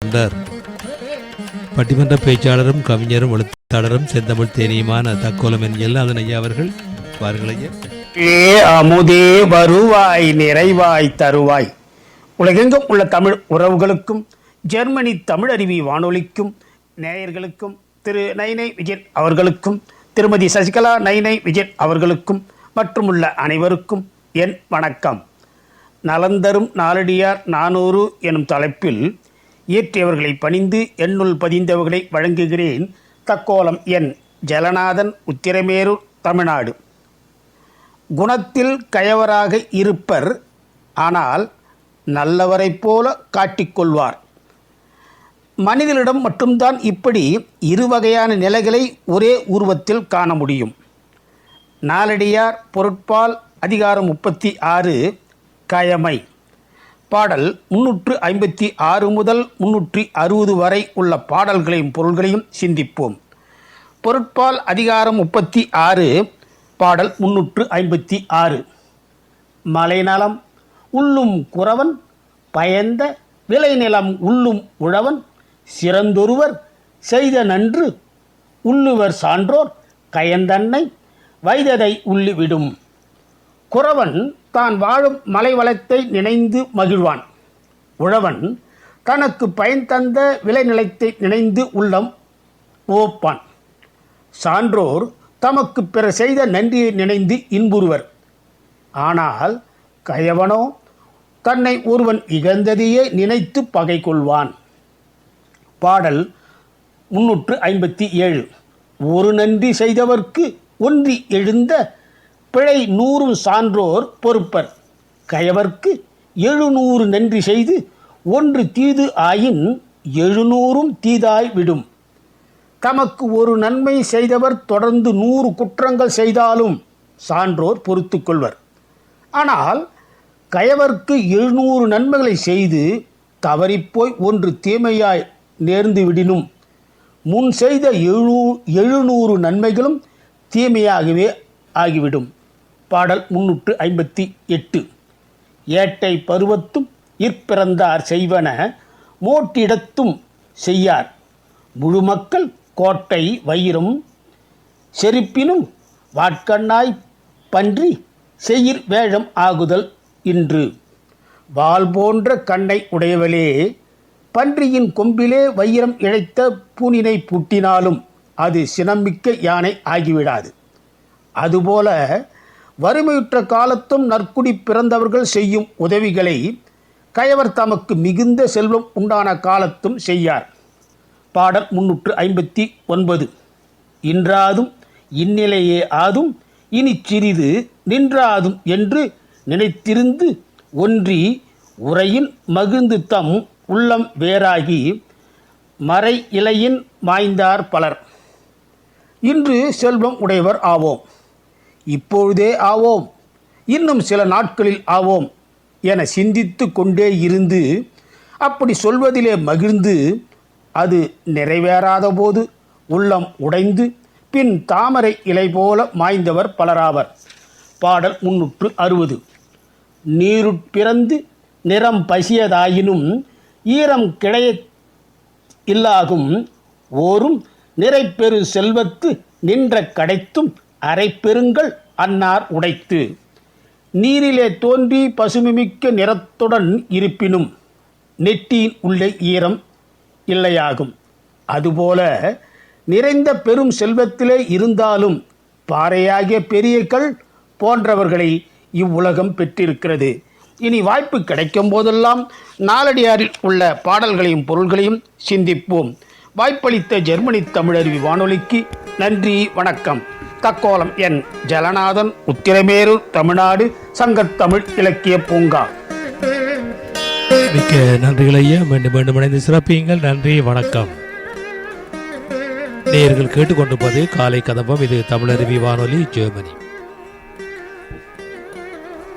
கொண்டார் பட்டிமன்ற பேச்சாளரும் கவிஞரும் எழுத்தாளரும் செந்தமிழ் தேனியுமான தக்கோலம் என் எல்லாதன் ஐயா அவர்கள் வாருங்கள் ஐயா. ஏ அமுதே வருவாய் நிறைவாய் தருவாய். உலகெங்கும் உள்ள தமிழ் உறவுகளுக்கும் ஜெர்மனி தமிழ் அருவி வானொலிக்கும் நேயர்களுக்கும் திரு நைனை விஜய் அவர்களுக்கும் திருமதி சசிகலா நைனை விஜய் அவர்களுக்கும் மற்றும் உள்ள அனைவருக்கும் என் வணக்கம். நலந்தரும் நாளடியார் நானூறு எனும் தலைப்பில் இயற்றியவர்களை பணிந்து எண்ணுள் பதிந்தவர்களை வழங்குகிறேன். தக்கோலம் என் ஜலநாதன் உத்திரமேரூர் தமிழ்நாடு. குணத்தில் கயவராக இருப்பர் ஆனால் நல்லவரைப் போல காட்டிக்கொள்வார் மனிதனிடம் மட்டும்தான் இப்படி இரு வகையான நிலைகளை ஒரே உருவத்தில் காண முடியும். நாலடியார் பொருட்பால் அதிகாரம் முப்பத்தி ஆறு கயமை. பாடல் முன்னூற்று ஐம்பத்தி ஆறு முதல் முன்னூற்றி அறுபது வரை உள்ள பாடல்களையும் பொருள்களையும் சிந்திப்போம். பொருட்பால் அதிகாரம் முப்பத்தி ஆறு பாடல் முன்னூற்று ஐம்பத்தி ஆறு. மலைநலம் உள்ளும் குறவன் பயந்த விளைநிலம் உள்ளும் உழவன் சிறந்தொருவர் செய்த நன்று உள்ளுவர் சான்றோர் கயந்தன்னை வைததை உள்ளிவிடும். குறவன் தான் வாழும் மலைவளத்தை நினைந்து மகிழ்வான். உழவன் தனக்கு பயன் தந்த விளைநிலத்தை நினைந்து உள்ளம் ஓப்பான் சான்றோர் தமக்கு பிற செய்த நன்றியை நினைந்து இன்புறுவர். ஆனால் கயவனோ தன்னை ஒருவன் இகழ்ந்ததையே நினைத்து பகை கொள்வான். பாடல் முன்னூற்று ஐம்பத்தி ஏழு. ஒரு நன்றி செய்தவர்க்கு ஒன்றி எழுந்த பிழை நூறும் சான்றோர் பொறுப்பர். கயவர்க்கு எழுநூறு நன்றி செய்து ஒன்று தீது ஆயின் எழுநூறும் தீதாய் விடும். தமக்கு ஒரு நன்மை செய்தவர் தொடர்ந்து நூறு குற்றங்கள் செய்தாலும் சான்றோர் பொறுத்து கொள்வர். ஆனால் கயவர்க்கு எழுநூறு நன்மைகளை செய்து தவறிப்போய் ஒன்று தீமையாய் நேர்ந்து விடினும். முன் செய்த எழு எழுநூறு நன்மைகளும் தீமையாகவே ஆகிவிடும். பாடல் முன்னூற்று ஐம்பத்தி எட்டு. ஏட்டை பருவத்தும் இற்பிறந்தார் செய்வன மோட்டிடத்தும் செய்யார். முழுமக்கள் கோட்டை வயிறும் செருப்பினும் வாட்கண்ணாய் பன்றி செயிர் வேழம் ஆகுதல் இன்று. வால் போன்ற கண்ணை உடையவளே பன்றியின் கொம்பிலே வைரம் இழைத்த பூனினை பூட்டினாலும் அது சினமிக்க யானை ஆகிவிடாது. அதுபோல வறுமையுற்ற காலத்தும் நற்குடி பிறந்தவர்கள் செய்யும் உதவிகளை கயவர் தமக்கு மிகுந்த செல்வம் உண்டான காலத்தும் செய்யார். பாடல் முன்னூற்று ஐம்பத்தி ஒன்பது. இன்றாதும் இந்நிலையே ஆதும் இனி சிறிது நின்றாதும் என்று நினைத்திருந்து ஒன்றி உரையின் மகிழ்ந்து தம் உள்ளம் வேறாகி மறை இலையின் மாய்ந்தார் பலர். இன்று செல்வம் உடையவர் ஆவோம். இப்பொழுதே ஆவோம். இன்னும் சில நாட்களில் ஆவோம் என சிந்தித்து கொண்டே இருந்து அப்படி சொல்வதிலே மகிழ்ந்து அது நிறைவேறாத போது உள்ளம் உடைந்து பின் தாமரை இலை போல மாய்ந்தவர் பலராவர். பாடல் முன்னூற்று அறுபது. நீருட்பிறந்து நிறம் பசியதாயினும் ஈரம் கிடைய இல்லாகும். ஓரும் நிறைப்பெரு செல்வத்து நின்ற கடைத்தும் அரைப்பெருங்கள் அன்னார் உடைத்து நீரிலே தோன்றி பசுமிமிக்க நிறத்துடன் இருப்பினும் நெட்டியின் உள்ளே ஈரம் இல்லையாகும். அதுபோல நிறைந்த பெரும் செல்வத்திலே இருந்தாலும் பாறையாகிய பெரிய கல் போன்றவர்களை இவ்வுலகம் பெற்றிருக்கிறது. இனி வாய்ப்பு கிடைக்கும் போதெல்லாம் நாலடியாரில் உள்ள பாடல்களையும் பொருள்களையும் சிந்திப்போம். வாய்ப்பளித்த ஜெர்மனி தமிழருவி வானொலிக்கு நன்றி வணக்கம். தக்கோலம் என் ஜலநாதன் உத்திரமேரூர் தமிழ்நாடு சங்கத்தமிழ் இலக்கிய பூங்கா. மிக்க நன்றிகள் ஐயா. மீண்டும் மீண்டும் இணைந்து சிறப்பியுங்கள். நன்றி வணக்கம். நேயர்கள் கேட்டுக்கொண்டிருப்பது காலை கதம்பம். இது தமிழருவி வானொலி ஜெர்மனி.